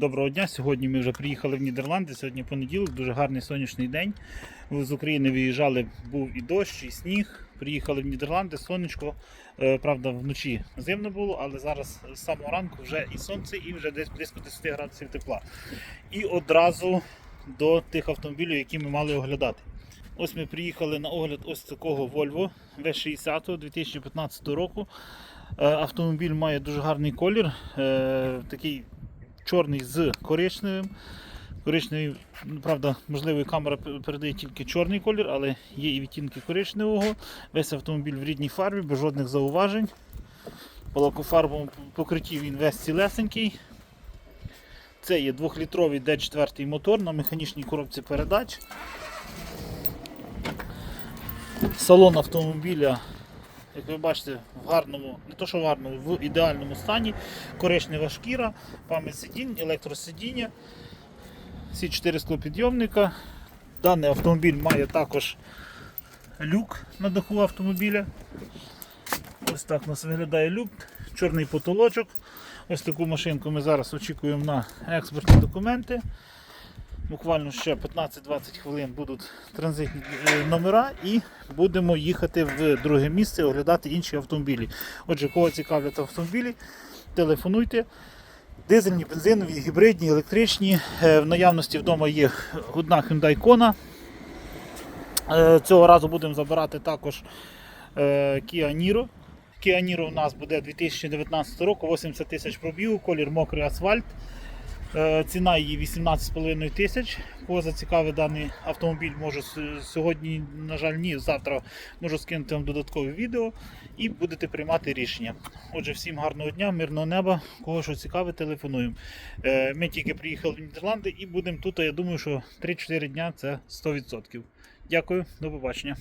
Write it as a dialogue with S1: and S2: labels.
S1: Доброго дня. Сьогодні ми вже приїхали в Нідерланди. Сьогодні понеділок, дуже гарний сонячний день. З України виїжджали, був і дощ, і сніг. Приїхали в Нідерланди, сонечко. Е, Правда, вночі зимно було, але зараз з самого ранку вже і сонце, і вже десь близько 10 градусів тепла. І одразу до тих автомобілів, які ми мали оглядати. Ось ми приїхали на огляд ось такого Volvo V60 2015 року. Е, Автомобіль має дуже гарний колір, е, такий чорний з коричневим. Коричневий, ну, правда, можливо, камера передає тільки чорний колір, але є і відтінки коричневого. Весь автомобіль в рідній фарбі, без жодних зауважень. По лакофарбовому він весь цілесенький. Це є 2-літровий D4 мотор на механічній коробці передач. Салон автомобіля, як ви бачите, в гарному, не то що в гарному, в ідеальному стані. Коричнева шкіра, пам'ять сидінь, електросидіння, всі 4 склопідйомника. Даний автомобіль має також люк на даху автомобіля. Ось так у нас виглядає люк, чорний потолочок. Ось таку машинку ми зараз очікуємо на експортні документи. Буквально ще 15-20 хвилин будуть транзитні е, номера і будемо їхати в друге місце оглядати інші автомобілі. Отже, кого цікавлять автомобілі, телефонуйте. Дизельні, бензинові, гібридні, електричні. Е, В наявності вдома є одна Hyundai Kona. Е, Цього разу будемо забирати також Kia Niro. Kia Niro у нас буде 2019 року, 80 тисяч пробігу, колір мокрий асфальт. Е, Ціна її 18,5 тисяч. Кого зацікавить даний автомобіль, можу сьогодні, на жаль, ні, завтра можу скинути вам додаткове відео і будете приймати рішення. Отже, всім гарного дня, мирного неба. Кого що цікавить, телефонуємо. Е, Ми тільки приїхали в Нідерланди і будемо тут. Я думаю, що 3-4 дня це 100%. Дякую, до побачення.